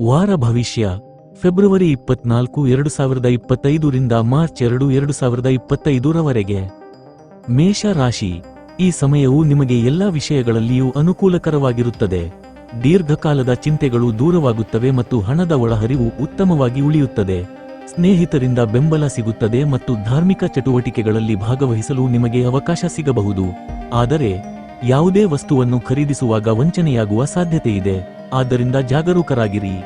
ವಾರ ಭವಿಷ್ಯ. ಫೆಬ್ರವರಿ ಇಪ್ಪತ್ನಾಲ್ಕು ಎರಡು ಸಾವಿರದ ಇಪ್ಪತ್ತೈದರಿಂದ ಮಾರ್ಚ್ ಎರಡು ಎರಡು ಸಾವಿರದ ಇಪ್ಪತ್ತೈದರವರೆಗೆ. ಮೇಷ ರಾಶಿ ಈ ಸಮಯವು ನಿಮಗೆ ಎಲ್ಲ ವಿಷಯಗಳಲ್ಲಿಯೂ ಅನುಕೂಲಕರವಾಗಿರುತ್ತದೆ. ದೀರ್ಘಕಾಲದ ಚಿಂತೆಗಳು ದೂರವಾಗುತ್ತವೆ ಮತ್ತು ಹಣದ ಒಳಹರಿವು ಉತ್ತಮವಾಗಿ ಉಳಿಯುತ್ತದೆ. ಸ್ನೇಹಿತರಿಂದ ಬೆಂಬಲ ಸಿಗುತ್ತದೆ ಮತ್ತು ಧಾರ್ಮಿಕ ಚಟುವಟಿಕೆಗಳಲ್ಲಿ ಭಾಗವಹಿಸಲು ನಿಮಗೆ ಅವಕಾಶ ಸಿಗಬಹುದು. ಆದರೆ, ಯಾವುದೇ ವಸ್ತುವನ್ನು ಖರೀದಿಸುವಾಗ ವಂಚನೆಯಾಗುವ ಸಾಧ್ಯತೆಯಿದೆ. ಆದ್ದರಿಂದ ಜಾಗರೂಕರಾಗಿರಿ.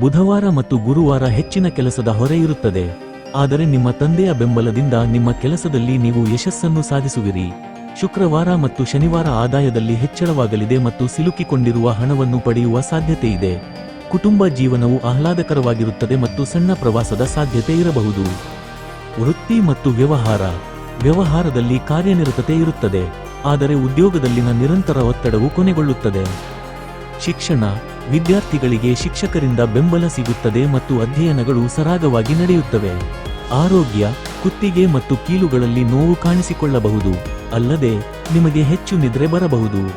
ಬುಧವಾರ ಮತ್ತು ಗುರುವಾರ ಹೆಚ್ಚಿನ ಕೆಲಸದ ಹೊರೆ ಇರುತ್ತದೆ. ಆದರೆ ನಿಮ್ಮ ತಂದೆಯ ಬೆಂಬಲದಿಂದ ನಿಮ್ಮ ಕೆಲಸದಲ್ಲಿ ನೀವು ಯಶಸ್ಸನ್ನು ಸಾಧಿಸುವಿರಿ. ಶುಕ್ರವಾರ ಮತ್ತು ಶನಿವಾರ ಆದಾಯದಲ್ಲಿ ಹೆಚ್ಚಳವಾಗಲಿದೆ ಮತ್ತು ಸಿಲುಕಿಕೊಂಡಿರುವ ಹಣವನ್ನು ಪಡೆಯುವ ಸಾಧ್ಯತೆ ಇದೆ ಕುಟುಂಬ ಜೀವನವು ಆಹ್ಲಾದಕರವಾಗಿರುತ್ತದೆ ಮತ್ತು ಸಣ್ಣ ಪ್ರವಾಸದ ಸಾಧ್ಯತೆ ಇರಬಹುದು. ವೃತ್ತಿ ಮತ್ತು ವ್ಯವಹಾರ. ವ್ಯವಹಾರದಲ್ಲಿ ಕಾರ್ಯನಿರತತೆ ಇರುತ್ತದೆ. ಆದರೆ ಉದ್ಯೋಗದಲ್ಲಿನ ನಿರಂತರ ಒತ್ತಡವು ಕೊನೆಗೊಳ್ಳುತ್ತದೆ. ಶಿಕ್ಷಣ ವಿದ್ಯಾರ್ಥಿಗಳಿಗೆ ಶಿಕ್ಷಕರಿಂದ ಬೆಂಬಲ ಸಿಗುತ್ತದೆ ಮತ್ತು ಅಧ್ಯಯನಗಳು ಸರಾಗವಾಗಿ ನಡೆಯುತ್ತವೆ. ಆರೋಗ್ಯ, ಕುತ್ತಿಗೆ ಮತ್ತು ಕೀಲುಗಳಲ್ಲಿ ನೋವು ಕಾಣಿಸಿಕೊಳ್ಳಬಹುದು. ಅಲ್ಲದೆ, ನಿಮಗೆ ಹೆಚ್ಚು ನಿದ್ರೆ ಬರಬಹುದು.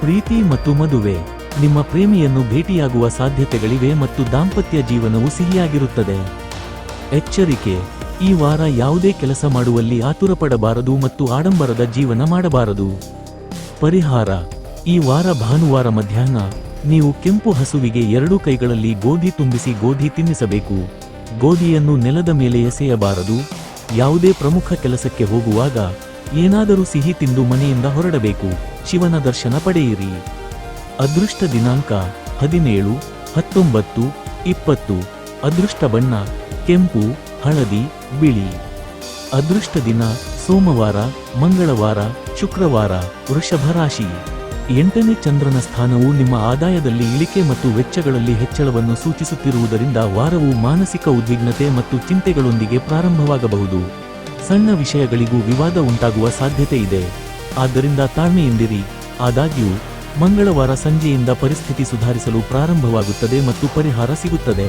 ಪ್ರೀತಿ ಮತ್ತು ಮದುವೆ. ನಿಮ್ಮ ಪ್ರೇಮಿಯನ್ನು ಭೇಟಿಯಾಗುವ ಸಾಧ್ಯತೆಗಳಿವೆ ಮತ್ತು ದಾಂಪತ್ಯ ಜೀವನವು ಸಿಹಿಯಾಗಿರುತ್ತದೆ. ಎಚ್ಚರಿಕೆ. ಈ ವಾರ ಯಾವುದೇ ಕೆಲಸ ಮಾಡುವಲ್ಲಿ ಆತುರಪಡಬಾರದು ಮತ್ತು ಆಡಂಬರದ ಜೀವನ ಮಾಡಬಾರದು. ಪರಿಹಾರ. ಈ ವಾರ ಭಾನುವಾರ ಮಧ್ಯಾಹ್ನ ನೀವು ಕೆಂಪು ಹಸುವಿಗೆ ಎರಡು ಕೈಗಳಲ್ಲಿ ಗೋಧಿ ತುಂಬಿಸಿ ಗೋಧಿ ತಿನ್ನಿಸಬೇಕು. ಗೋಧಿಯನ್ನು ನೆಲದ ಮೇಲೆ ಎಸೆಯಬಾರದು. ಯಾವುದೇ ಪ್ರಮುಖ ಕೆಲಸಕ್ಕೆ ಹೋಗುವಾಗ ಏನಾದರೂ ಸಿಹಿ ತಿಂದು ಮನೆಯಿಂದ ಹೊರಡಬೇಕು. ಶಿವನ ದರ್ಶನ ಪಡೆಯಿರಿ. ಅದೃಷ್ಟ ದಿನಾಂಕ ಹದಿನೇಳು, ಹತ್ತೊಂಬತ್ತು, ಇಪ್ಪತ್ತು. ಅದೃಷ್ಟ ಬಣ್ಣ ಕೆಂಪು, ಹಳದಿ, ಬಿಳಿ. ಅದೃಷ್ಟ ದಿನ ಸೋಮವಾರ, ಮಂಗಳವಾರ, ಶುಕ್ರವಾರ, ವೃಷಭ ರಾಶಿ. ಎಂಟನೇ ಚಂದ್ರನ ಸ್ಥಾನವು ನಿಮ್ಮ ಆದಾಯದಲ್ಲಿ ಇಳಿಕೆ ಮತ್ತು ವೆಚ್ಚಗಳಲ್ಲಿ ಹೆಚ್ಚಳವನ್ನು ಸೂಚಿಸುತ್ತಿರುವುದರಿಂದ ವಾರವು ಮಾನಸಿಕ ಉದ್ವಿಗ್ನತೆ ಮತ್ತು ಚಿಂತೆಗಳೊಂದಿಗೆ ಪ್ರಾರಂಭವಾಗಬಹುದು. ಸಣ್ಣ ವಿಷಯಗಳಿಗೂ ವಿವಾದ ಉಂಟಾಗುವ ಸಾಧ್ಯತೆ ಇದೆ. ಆದ್ದರಿಂದ ತಾಳ್ಮೆಯಿಂದಿರಿ ಆದಾಗ್ಯೂ, ಮಂಗಳವಾರ ಸಂಜೆಯಿಂದ ಪರಿಸ್ಥಿತಿ ಸುಧಾರಿಸಲು ಪ್ರಾರಂಭವಾಗುತ್ತದೆ ಮತ್ತು ಪರಿಹಾರ ಸಿಗುತ್ತದೆ.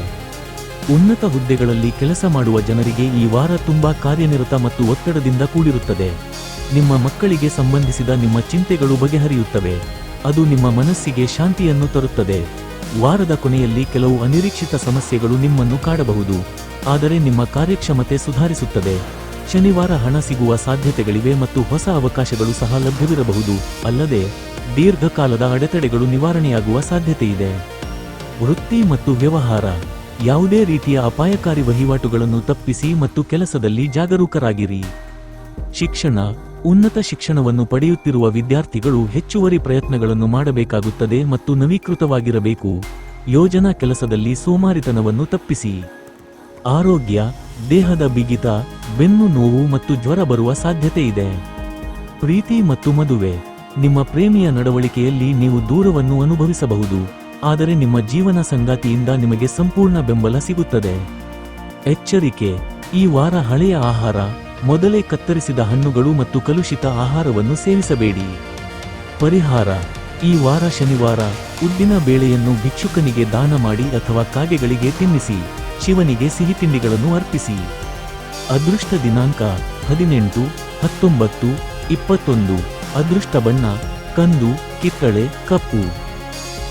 ಉನ್ನತ ಹುದ್ದೆಗಳಲ್ಲಿ ಕೆಲಸ ಮಾಡುವ ಜನರಿಗೆ ಈ ವಾರ ತುಂಬಾ ಕಾರ್ಯನಿರತ ಮತ್ತು ಒತ್ತಡದಿಂದ ಕೂಡಿರುತ್ತದೆ. ನಿಮ್ಮ ಮಕ್ಕಳಿಗೆ ಸಂಬಂಧಿಸಿದ ನಿಮ್ಮ ಚಿಂತೆಗಳು ಬಗೆಹರಿಯುತ್ತವೆ. ಅದು ನಿಮ್ಮ ಮನಸ್ಸಿಗೆ ಶಾಂತಿಯನ್ನು ತರುತ್ತದೆ. ವಾರದ ಕೊನೆಯಲ್ಲಿ ಕೆಲವು ಅನಿರೀಕ್ಷಿತ ಸಮಸ್ಯೆಗಳು ನಿಮ್ಮನ್ನು ಕಾಡಬಹುದು. ಆದರೆ ನಿಮ್ಮ ಕಾರ್ಯಕ್ಷಮತೆ ಸುಧಾರಿಸುತ್ತದೆ. ಶನಿವಾರ ಹಣ ಸಿಗುವ ಸಾಧ್ಯತೆಗಳಿವೆ ಮತ್ತು ಹೊಸ ಅವಕಾಶಗಳು ಸಹ ಲಭ್ಯವಿರಬಹುದು. ಅಲ್ಲದೆ, ದೀರ್ಘಕಾಲದ ಅಡೆತಡೆಗಳು ನಿವಾರಣೆಯಾಗುವ ಸಾಧ್ಯತೆಯಿದೆ. ವೃತ್ತಿ ಮತ್ತು ವ್ಯವಹಾರ. ಯಾವುದೇ ರೀತಿಯ ಅಪಾಯಕಾರಿ ವಹಿವಾಟುಗಳನ್ನು ತಪ್ಪಿಸಿ ಮತ್ತು ಕೆಲಸದಲ್ಲಿ ಜಾಗರೂಕರಾಗಿರಿ. ಶಿಕ್ಷಣ. ಉನ್ನತ ಶಿಕ್ಷಣವನ್ನು ಪಡೆಯುತ್ತಿರುವ ವಿದ್ಯಾರ್ಥಿಗಳು ಹೆಚ್ಚುವರಿ ಪ್ರಯತ್ನಗಳನ್ನು ಮಾಡಬೇಕಾಗುತ್ತದೆ ಮತ್ತು ನವೀಕೃತವಾಗಿರಬೇಕು. ಯೋಜನಾ ಕೆಲಸದಲ್ಲಿ ಸೋಮಾರಿತನವನ್ನು ತಪ್ಪಿಸಿ. ಆರೋಗ್ಯ, ದೇಹದ ಬಿಗಿತ, ಬೆನ್ನು ನೋವು ಮತ್ತು ಜ್ವರ ಬರುವ ಸಾಧ್ಯತೆ ಇದೆ. ಪ್ರೀತಿ ಮತ್ತು ಮದುವೆ. ನಿಮ್ಮ ಪ್ರೇಮಿಯ ನಡವಳಿಕೆಯಲ್ಲಿ ನೀವು ದೂರವನ್ನು ಅನುಭವಿಸಬಹುದು. ಆದರೆ ನಿಮ್ಮ ಜೀವನ ಸಂಗಾತಿಯಿಂದ ನಿಮಗೆ ಸಂಪೂರ್ಣ ಬೆಂಬಲ ಸಿಗುತ್ತದೆ. ಎಚ್ಚರಿಕೆ. ಈ ವಾರ ಹಳೆಯ ಆಹಾರ ಮೊದಲೇ ಕತ್ತರಿಸಿದ ಹಣ್ಣುಗಳು ಮತ್ತು ಕಲುಷಿತ ಆಹಾರವನ್ನು ಸೇವಿಸಬೇಡಿ. ಪರಿಹಾರ, ಈ ವಾರ ಶನಿವಾರ ಉದ್ದಿನ ಬೇಳೆಯನ್ನು ಭಿಕ್ಷುಕನಿಗೆ ದಾನ ಮಾಡಿ ಅಥವಾ ಕಾಗೆಗಳಿಗೆ ತಿನ್ನಿಸಿ, ಶಿವನಿಗೆ ಸಿಹಿ ತಿಂಡಿಗಳನ್ನು ಅರ್ಪಿಸಿ. ಅದೃಷ್ಟ ದಿನಾಂಕ ಹದಿನೆಂಟು, ಹತ್ತೊಂಬತ್ತು, ಇಪ್ಪತ್ತೊಂದು. ಅದೃಷ್ಟ ಬಣ್ಣ, ಕಂದು, ಕಿತ್ತಳೆ, ಕಪ್ಪು.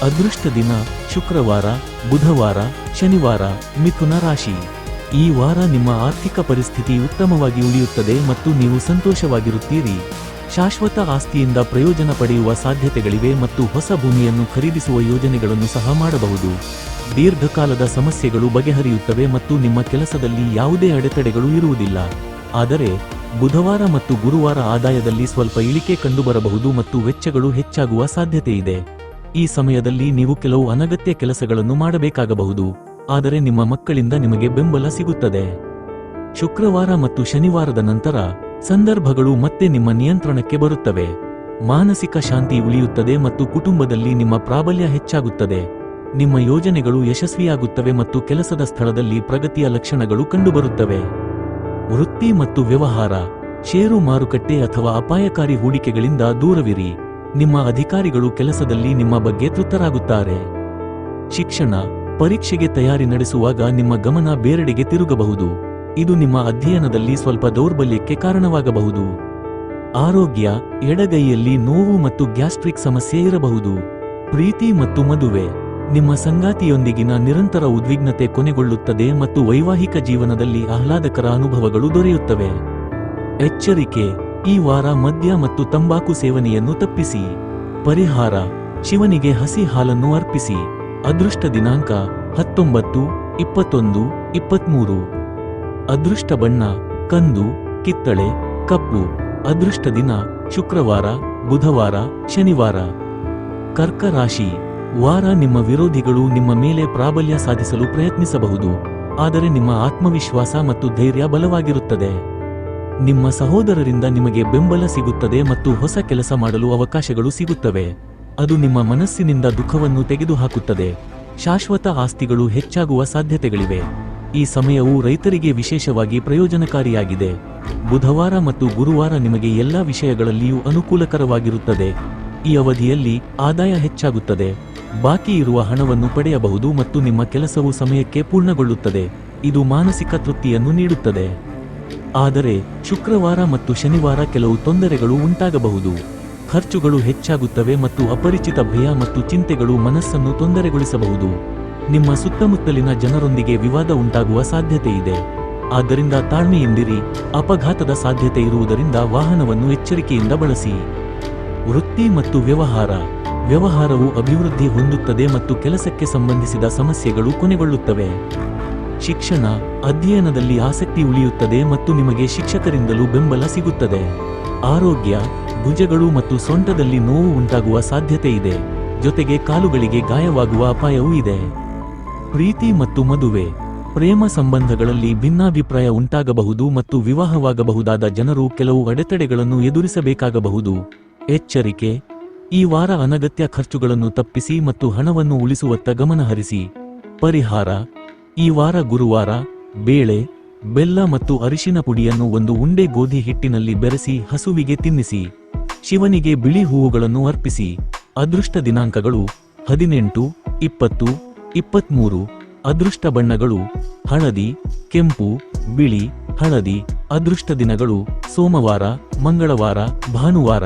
ಅದೃಷ್ಟ ದಿನ ಶುಕ್ರವಾರ, ಬುಧವಾರ, ಶನಿವಾರ, ಮಿಥುನ ರಾಶಿ. ಈ ವಾರ ನಿಮ್ಮ ಆರ್ಥಿಕ ಪರಿಸ್ಥಿತಿ ಉತ್ತಮವಾಗಿ ಉಳಿಯುತ್ತದೆ ಮತ್ತು ನೀವು ಸಂತೋಷವಾಗಿರುತ್ತೀರಿ. ಶಾಶ್ವತ ಆಸ್ತಿಯಿಂದ ಪ್ರಯೋಜನ ಪಡೆಯುವ ಸಾಧ್ಯತೆಗಳಿವೆ ಮತ್ತು ಹೊಸ ಭೂಮಿಯನ್ನು ಖರೀದಿಸುವ ಯೋಜನೆಗಳನ್ನು ಸಹ ಮಾಡಬಹುದು. ದೀರ್ಘಕಾಲದ ಸಮಸ್ಯೆಗಳು ಬಗೆಹರಿಯುತ್ತವೆ ಮತ್ತು ನಿಮ್ಮ ಕೆಲಸದಲ್ಲಿ ಯಾವುದೇ ಅಡೆತಡೆಗಳು ಇರುವುದಿಲ್ಲ. ಆದರೆ, ಬುಧವಾರ ಮತ್ತು ಗುರುವಾರ ಆದಾಯದಲ್ಲಿ ಸ್ವಲ್ಪ ಇಳಿಕೆ ಕಂಡುಬರಬಹುದು ಮತ್ತು ವೆಚ್ಚಗಳು ಹೆಚ್ಚಾಗುವ ಸಾಧ್ಯತೆಯಿದೆ. ಈ ಸಮಯದಲ್ಲಿ ನೀವು ಕೆಲವು ಅನಗತ್ಯ ಕೆಲಸಗಳನ್ನು ಮಾಡಬೇಕಾಗಬಹುದು. ಆದರೆ ನಿಮ್ಮ ಮಕ್ಕಳಿಂದ ನಿಮಗೆ ಬೆಂಬಲ ಸಿಗುತ್ತದೆ. ಶುಕ್ರವಾರ ಮತ್ತು ಶನಿವಾರದ ನಂತರ ಸಂದರ್ಭಗಳು ಮತ್ತೆ ನಿಮ್ಮ ನಿಯಂತ್ರಣಕ್ಕೆ ಬರುತ್ತವೆ. ಮಾನಸಿಕ ಶಾಂತಿ ಉಳಿಯುತ್ತದೆ ಮತ್ತು ಕುಟುಂಬದಲ್ಲಿ ನಿಮ್ಮ ಪ್ರಾಬಲ್ಯ ಹೆಚ್ಚಾಗುತ್ತದೆ. ನಿಮ್ಮ ಯೋಜನೆಗಳು ಯಶಸ್ವಿಯಾಗುತ್ತವೆ ಮತ್ತು ಕೆಲಸದ ಸ್ಥಳದಲ್ಲಿ ಪ್ರಗತಿಯ ಲಕ್ಷಣಗಳು ಕಂಡುಬರುತ್ತವೆ. ವೃತ್ತಿ ಮತ್ತು ವ್ಯವಹಾರ, ಷೇರು ಮಾರುಕಟ್ಟೆ ಅಥವಾ ಅಪಾಯಕಾರಿ ಹೂಡಿಕೆಗಳಿಂದ ದೂರವಿರಿ. ನಿಮ್ಮ ಅಧಿಕಾರಿಗಳು ಕೆಲಸದಲ್ಲಿ ನಿಮ್ಮ ಬಗ್ಗೆ ತೃಪ್ತರಾಗುತ್ತಾರೆ. ಶಿಕ್ಷಣ ಪರೀಕ್ಷೆಗೆ ತಯಾರಿ ನಡೆಸುವಾಗ ನಿಮ್ಮ ಗಮನ ಬೇರೆಡೆಗೆ ತಿರುಗಬಹುದು. ಇದು ನಿಮ್ಮ ಅಧ್ಯಯನದಲ್ಲಿ ಸ್ವಲ್ಪ ದೌರ್ಬಲ್ಯಕ್ಕೆ ಕಾರಣವಾಗಬಹುದು. ಆರೋಗ್ಯ, ಎಡಗೈಯಲ್ಲಿ ನೋವು ಮತ್ತು ಗ್ಯಾಸ್ಟ್ರಿಕ್ ಸಮಸ್ಯೆ ಇರಬಹುದು. ಪ್ರೀತಿ ಮತ್ತು ಮದುವೆ. ನಿಮ್ಮ ಸಂಗಾತಿಯೊಂದಿಗಿನ ನಿರಂತರ ಉದ್ವಿಗ್ನತೆ ಕೊನೆಗೊಳ್ಳುತ್ತದೆ ಮತ್ತು ವೈವಾಹಿಕ ಜೀವನದಲ್ಲಿ ಆಹ್ಲಾದಕರ ಅನುಭವಗಳು ದೊರೆಯುತ್ತವೆ. ಎಚ್ಚರಿಕೆ. ಈ ವಾರ ಮದ್ಯ ಮತ್ತು ತಂಬಾಕು ಸೇವನೆಯನ್ನು ತಪ್ಪಿಸಿ. ಪರಿಹಾರ. ಶಿವನಿಗೆ ಹಸಿ ಹಾಲನ್ನು ಅರ್ಪಿಸಿ. ಅದೃಷ್ಟ ದಿನಾಂಕ ಹತ್ತೊಂಬತ್ತು, ಇಪ್ಪತ್ತೊಂದು, ಇಪ್ಪತ್ಮೂರು. ಅದೃಷ್ಟ ಬಣ್ಣ, ಕಂದು, ಕಿತ್ತಳೆ, ಕಪ್ಪು. ಅದೃಷ್ಟ ದಿನ, ಶುಕ್ರವಾರ, ಬುಧವಾರ, ಶನಿವಾರ. ಕರ್ಕ ರಾಶಿ ವಾರ ನಿಮ್ಮ ವಿರೋಧಿಗಳು ನಿಮ್ಮ ಮೇಲೆ ಪ್ರಾಬಲ್ಯ ಸಾಧಿಸಲು ಪ್ರಯತ್ನಿಸಬಹುದು. ಆದರೆ ನಿಮ್ಮ ಆತ್ಮವಿಶ್ವಾಸ ಮತ್ತು ಧೈರ್ಯ ಬಲವಾಗಿರುತ್ತದೆ. ನಿಮ್ಮ ಸಹೋದರರಿಂದ ನಿಮಗೆ ಬೆಂಬಲ ಸಿಗುತ್ತದೆ ಮತ್ತು ಹೊಸ ಕೆಲಸ ಮಾಡಲು ಅವಕಾಶಗಳು ಸಿಗುತ್ತವೆ. ಅದು ನಿಮ್ಮ ಮನಸ್ಸಿನಿಂದ ದುಃಖವನ್ನು ತೆಗೆದುಹಾಕುತ್ತದೆ. ಶಾಶ್ವತ ಆಸ್ತಿಗಳು ಹೆಚ್ಚಾಗುವ ಸಾಧ್ಯತೆಗಳಿವೆ. ಈ ಸಮಯವು ರೈತರಿಗೆ ವಿಶೇಷವಾಗಿ ಪ್ರಯೋಜನಕಾರಿಯಾಗಿದೆ. ಬುಧವಾರ ಮತ್ತು ಗುರುವಾರ ನಿಮಗೆ ಎಲ್ಲ ವಿಷಯಗಳಲ್ಲಿಯೂ ಅನುಕೂಲಕರವಾಗಿರುತ್ತದೆ. ಈ ಅವಧಿಯಲ್ಲಿ ಆದಾಯ ಹೆಚ್ಚಾಗುತ್ತದೆ. ಬಾಕಿ ಇರುವ ಹಣವನ್ನು ಪಡೆಯಬಹುದು ಮತ್ತು ನಿಮ್ಮ ಕೆಲಸವು ಸಮಯಕ್ಕೆ ಪೂರ್ಣಗೊಳ್ಳುತ್ತದೆ. ಇದು ಮಾನಸಿಕ ತೃಪ್ತಿಯನ್ನು ನೀಡುತ್ತದೆ. ಆದರೆ ಶುಕ್ರವಾರ ಮತ್ತು ಶನಿವಾರ ಕೆಲವು ತೊಂದರೆಗಳು ಉಂಟಾಗಬಹುದು. ಖರ್ಚುಗಳು ಹೆಚ್ಚಾಗುತ್ತವೆ ಮತ್ತು ಅಪರಿಚಿತ ಭಯ ಮತ್ತು ಚಿಂತೆಗಳು ಮನಸ್ಸನ್ನು ತೊಂದರೆಗೊಳಿಸಬಹುದು. ನಿಮ್ಮ ಸುತ್ತಮುತ್ತಲಿನ ಜನರೊಂದಿಗೆ ವಿವಾದ ಉಂಟಾಗುವ ಸಾಧ್ಯತೆ ಇದೆ. ಆದ್ದರಿಂದ ತಾಳ್ಮೆಯಿಂದಿರಿ, ಅಪಘಾತದ ಸಾಧ್ಯತೆ ಇರುವುದರಿಂದ ವಾಹನವನ್ನು ಎಚ್ಚರಿಕೆಯಿಂದ ಬಳಸಿ. ವೃತ್ತಿ ಮತ್ತು ವ್ಯವಹಾರ. ವ್ಯವಹಾರವು ಅಭಿವೃದ್ಧಿ ಹೊಂದುತ್ತದೆ ಮತ್ತು ಕೆಲಸಕ್ಕೆ ಸಂಬಂಧಿಸಿದ ಸಮಸ್ಯೆಗಳು ಕೊನೆಗೊಳ್ಳುತ್ತವೆ. ಶಿಕ್ಷಣ. ಅಧ್ಯಯನದಲ್ಲಿ ಆಸಕ್ತಿ ಉಳಿಯುತ್ತದೆ ಮತ್ತು ನಿಮಗೆ ಶಿಕ್ಷಕರಿಂದಲೂ ಬೆಂಬಲ ಸಿಗುತ್ತದೆ. ಆರೋಗ್ಯ. ಭುಜಗಳು ಮತ್ತು ಸೊಂಟದಲ್ಲಿ ನೋವು ಉಂಟಾಗುವ ಸಾಧ್ಯತೆ ಇದೆ. ಜೊತೆಗೆ ಕಾಲುಗಳಿಗೆ ಗಾಯವಾಗುವ ಅಪಾಯವೂ ಇದೆ. ಪ್ರೀತಿ ಮತ್ತು ಮದುವೆ. ಪ್ರೇಮ ಸಂಬಂಧಗಳಲ್ಲಿ ಭಿನ್ನಾಭಿಪ್ರಾಯ ಉಂಟಾಗಬಹುದು ಮತ್ತು ವಿವಾಹವಾಗಬಹುದಾದ ಜನರು ಕೆಲವು ಅಡೆತಡೆಗಳನ್ನು ಎದುರಿಸಬೇಕಾಗಬಹುದು. ಎಚ್ಚರಿಕೆ. ಈ ವಾರ ಅನಗತ್ಯ ಖರ್ಚುಗಳನ್ನು ತಪ್ಪಿಸಿ ಮತ್ತು ಹಣವನ್ನು ಉಳಿಸುವತ್ತ ಗಮನಹರಿಸಿ ಪರಿಹಾರ. ಈ ವಾರ ಗುರುವಾರ, ಬೇಳೆ, ಬೆಲ್ಲ ಮತ್ತು ಅರಿಶಿನ ಪುಡಿಯನ್ನು ಒಂದು ಉಂಡೆ ಗೋಧಿ ಹಿಟ್ಟಿನಲ್ಲಿ ಬೆರೆಸಿ ಹಸುವಿಗೆ ತಿನ್ನಿಸಿ. ಶಿವನಿಗೆ ಬಿಳಿ ಹೂವುಗಳನ್ನು ಅರ್ಪಿಸಿ. ಅದೃಷ್ಟ ದಿನಾಂಕಗಳು ಹದಿನೆಂಟು, ಇಪ್ಪತ್ತು, ಇಪ್ಪತ್ಮೂರು. ಅದೃಷ್ಟ ಬಣ್ಣಗಳು ಹಳದಿ, ಕೆಂಪು, ಬಿಳಿ, ಹಳದಿ. ಅದೃಷ್ಟ ದಿನಗಳು ಸೋಮವಾರ, ಮಂಗಳವಾರ, ಭಾನುವಾರ.